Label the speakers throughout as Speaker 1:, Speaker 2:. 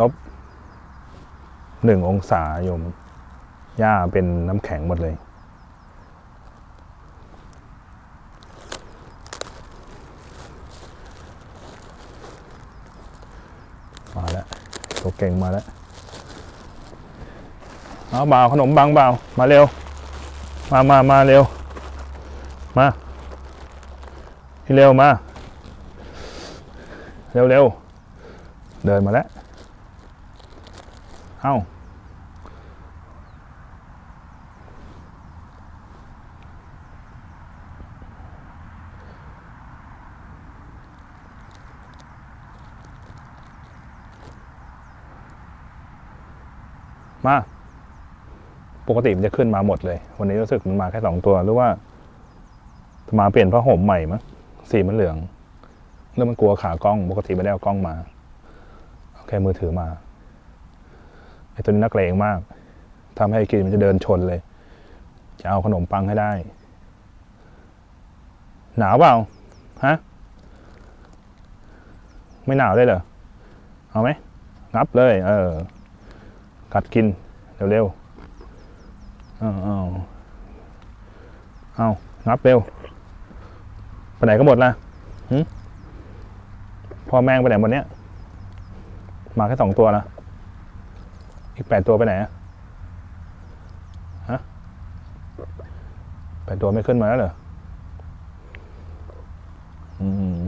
Speaker 1: ลบหนึ่งองศาโยมหญ้าเป็นน้ำแข็งหมดเลย มาแล้วตัวเก่งมาแล้วเอาบ่าวขนมบังบ่าวมาเร็ว มามามาเร็ว มานี่เร็วมา เร็วเร็วเดินมาแล้ว เอ้ามาปกติมันจะขึ้นมาหมดเลย วันนี้รู้สึกมันมาแค่สองตัวหรือว่ามาเปลี่ยนผ้าห่มใหม่มั้งสีมันเหลืองหรือมันกลัวขากล้อง ปกติไม่ได้เอากล้องมาเอาแค่มือถือมา ตัวนี้นักเลงมากทำให้กินมันจะเดินชนเลย จะเอาขนมปังให้ได้ หนาวเปล่าฮะไม่หนาวเลยเหรอเอาไหมงับเลย เออ กัดกินเร็วๆเอาเอาเอางับเร็วไปไหนก็หมดละหึพ่อแม่งไปไหนหมดเนี้ยมาแค่สองตัวนะ อีกแปดตัวไปไหนอะฮะแปดตัวไม่ขึ้นมาแล้วเหรออืม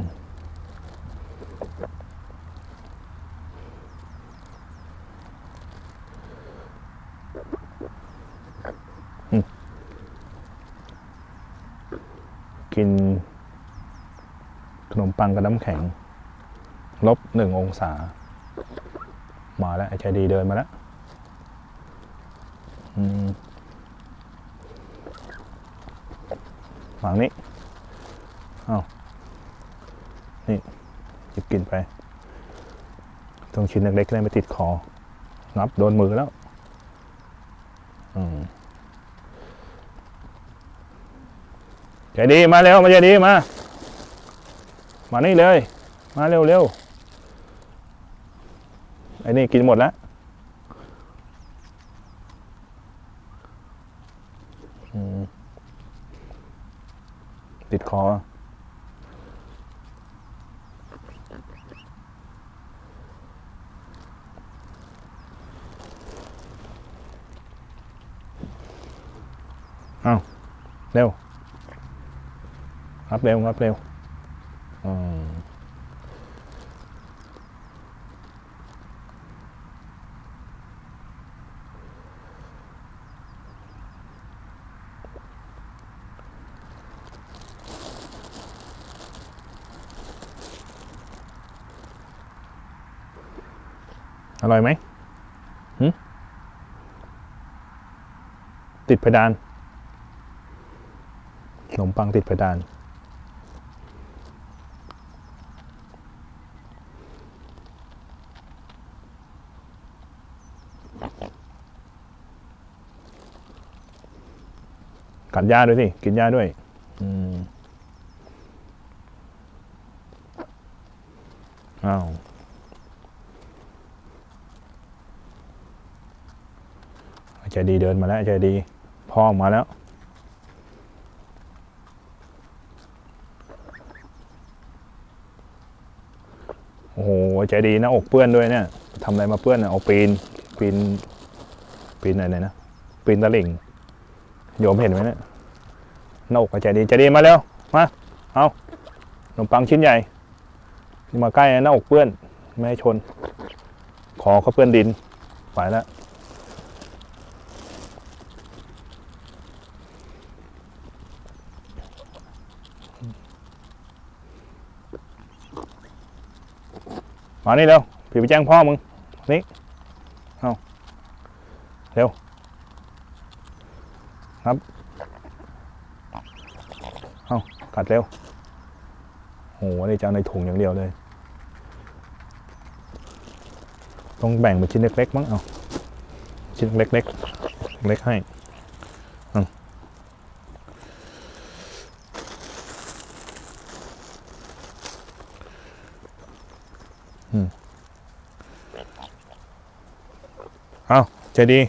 Speaker 1: กินขนมปังกับน้ำแข็ง ลบหนึ่งองศา มาแล้วไอ้ใจดีเดินมาแล้ว ฝั่งนี้เอานี่หยิบกินไปต้องชิ้นเล็กๆได้ไม่ติดคองับโดนมือแล้ว อืมใจดีมาเร็ว มาใจดีมา มานี่เลย มาเร็วเร็วไอ้นี่กินหมดแล้วอืม ติดคอ เอาเร็วรับเร็วรับเร็ว อร่อยไหมหึติดเพดานขนมปังติดเพดาน กัดหญ้าด้วยสิ กินหญ้าด้วย อืม อ้าวไอ้ ใจดีเดินมาแล้วใจดีพ่อกมาแล้วโอ้โหใจดีนะอกเปื้อนด้วยเนี่ยทำอะไรมาเปื้อนเนี่ยเอาปีนปีนปีนอะไรนะปีนตะลิ่งโยมเห็นไหมเนี่ยหน้าอกใจดีใจดีมาเร็วมาเอาขนมปังชิ้นใหญ่นี่มาใกล้นะหน้าอกเปื้อนไม่ให้ชน ขอเขาเปื้อนดินไปแล้ว มานี่เร็วพี่ไปแจ้งพ่อมึงนี่เอาเร็วครับเอากัดเร็วโหนี่จะเอาในถุงอย่างเดียวเลย ต้องแบ่งเป็นชิ้นเล็กๆมั้งเอาชิ้นเล็กๆเล็กให้ Ừ. Không, đi.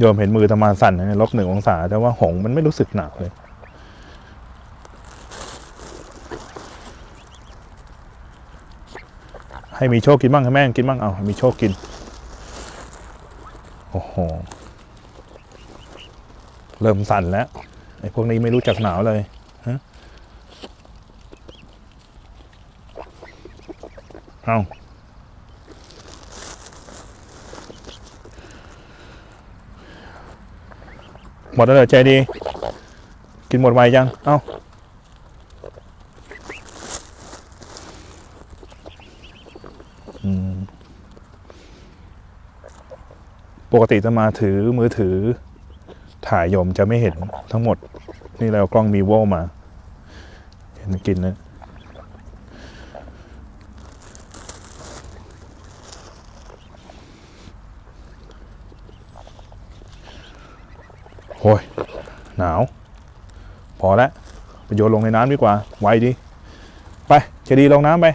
Speaker 1: โยมเห็นมือตะมาสั่นนลบหนึ่งองศา แต่ว่าหงมันไม่รู้สึกหนาวเลยให้มีโชคกินบ้างให้แม่งกินบ้างเอามีโชคกิน โอ้โห เริ่มสั่นแล้ว ไอ้พวกนี้ไม่รู้จักหนาวเลยฮะเอา มดแล้วเหรอใจดี กินหมดไวยัง เอ้าปกติจะมาถือมือถือ ถ่ายยมจะไม่เห็นทั้งหมด นี่เรากล้องมีโวมา เห็นกินนะ โอ้ยหนาว พอแล้วไปโยนลงในน้ำดีกว่า ไวดี ไปเจดีลงน้ำไป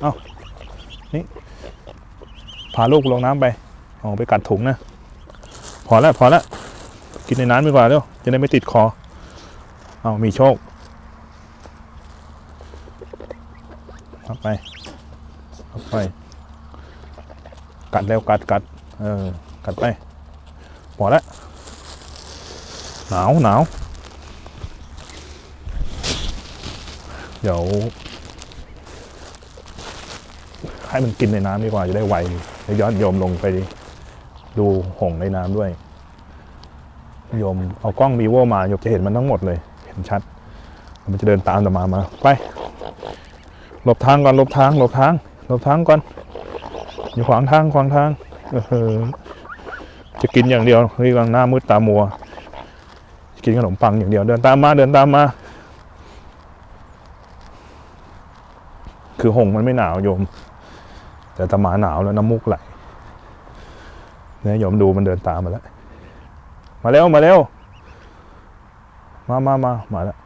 Speaker 1: เอานี่ พาลูกลงน้ำไปเอาไปกัดถุงนะ พอแล้วพอแล้วกินในน้ำดีกว่าเร็วจะได้ไม่ติดคอ เอามีโชคเอาไปเอาไป กัดเร็วกัดกัด เออ กัดไป พอแล้ว หนาวหนาวเดี๋ยว ให้มันกินในน้ำดีกว่าจะได้ไวเดี๋ยวย้อนโยมลงไปดูหงในน้ำด้วย โยมเอากล้องวีโวมาโยมจะเห็นมันทั้งหมดเลย เห็นชัด มันจะเดินตามตามมามา ไปหลบทางก่อนหลบทางหลบทางหลบทางก่อนอยู่ขวางทางขวางทางเออจะกินอย่างเดียวเฮ้ยกำลังหน้ามืดตามัว กินขนมปังอย่างเดียวเดินตามมาเดินตามมา คือหงมันไม่หนาวโยม แต่ตะหมาหนาวแล้วน้ำมูกไหลเนี่ยโยมดูมันเดินตามมาแล้ว มาเร็วมาเร็วมามามามาแล้ว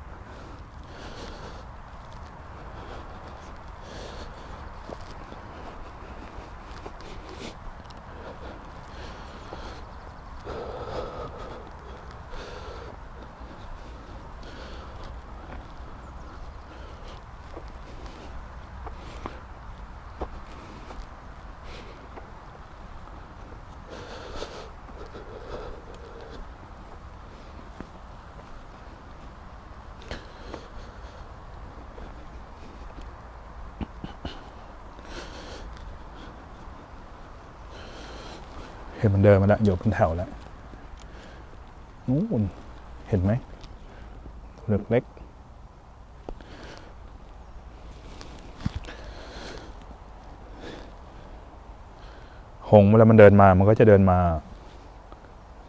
Speaker 1: เห็นมันเดินมาแล้วอยู่เป็นแถวแล้วนู่นเห็นไหมตัวเล็กหงเวลามันเดินมา มันก็จะเดินมา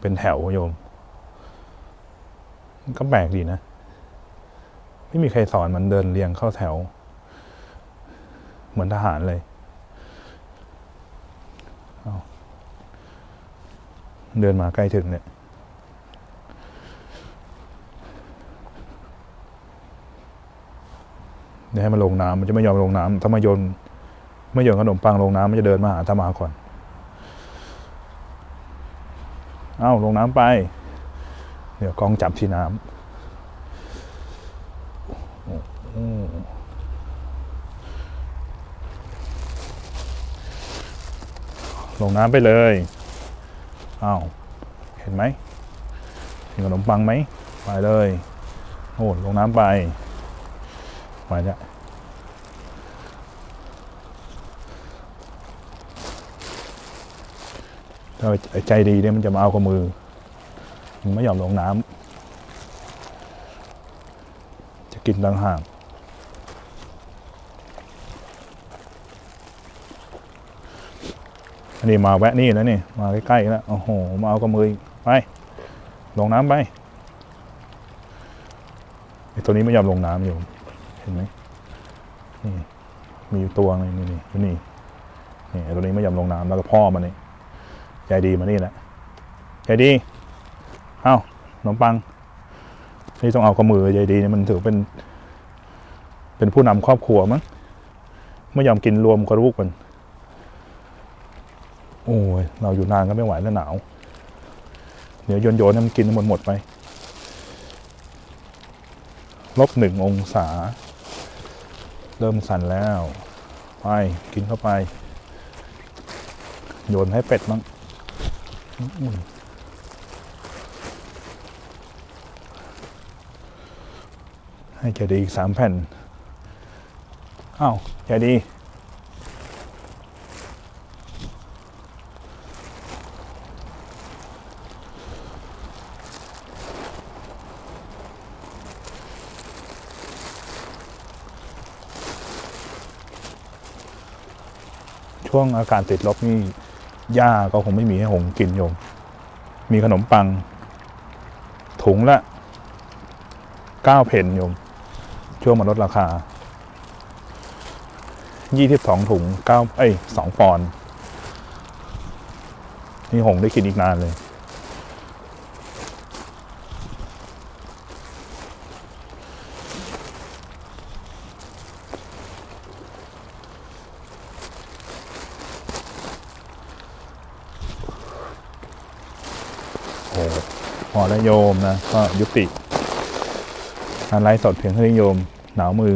Speaker 1: เป็นแถวโยมมันก็แปลกดีนะ ไม่มีใครสอนมันเดินเรียงเข้าแถว เหมือนทหารเลย เเดินมาใกล้ถึงเนี่ยเดี๋ยวให้มันลงน้ำมันจะไม่ยอมลงน้ำถ้ามาโยนไม่โยนขนมปังลงน้ำมันจะเดินมาหาธรรมาก่อน เอ้าลงน้ำไป เดี๋ยวกองจับที่น้ำลงน้ำไปเลย อ้าวเห็นไหมเห็นขนมปังไหมไปเลยโอ้ลงน้ำไปไปแล้วถ้าใจดีเนี่ยมันจะมาเอากับมือ มันไม่ยอมลงน้ำจะกินต่างหาก อันนี้มาแวะนี่แล้วนี่ มาใกล้ๆแล้ว โอ้โห มาเอากับมือไป ลงน้ำไปไอตัวนี้ไม่ยอมลงน้ำอยู่ เห็นไหมนี่มีอยู่ตัวนึงนี่นี่นี่นี่ไอตัวนี้ไม่ยอมลงน้ำแล้วก็พ่อมันนี่ยายดีมานี่แหละยายดี เอ้าขนมปัง นี่ต้องเอากระมือยายดีเนี่ยมันถือเป็น เป็นผู้นำครอบครัวมั้งไม่ยอมกินรวมกับลูกมัน โอ้ยเราอยู่นานก็ไม่ไหวแล้วหนาว เดี๋ยวโยนโยนให้มันกินหมดหมดไปลบหนึ่งองศา เริ่มสั่นแล้ว ไป กินเข้าไป โยนให้เป็ดมั้งให้แกดีอีกสามแผ่น อ้าวแกดี ช่วงอาการติดลบนี่หญ้าก็คงไม่มีให้หงกินโยม มีขนมปัง ถุงละเก้าเพนโยม ช่วงมาลดราคายี่สิบสองถุงเก้าเอ้ยสองปอนนี่หงได้กินอีกนานเลย โอ้ พอและโยมนะ ก็ยุติการไลฟ์สดเพียงเท่านี้โยมหนาวมือ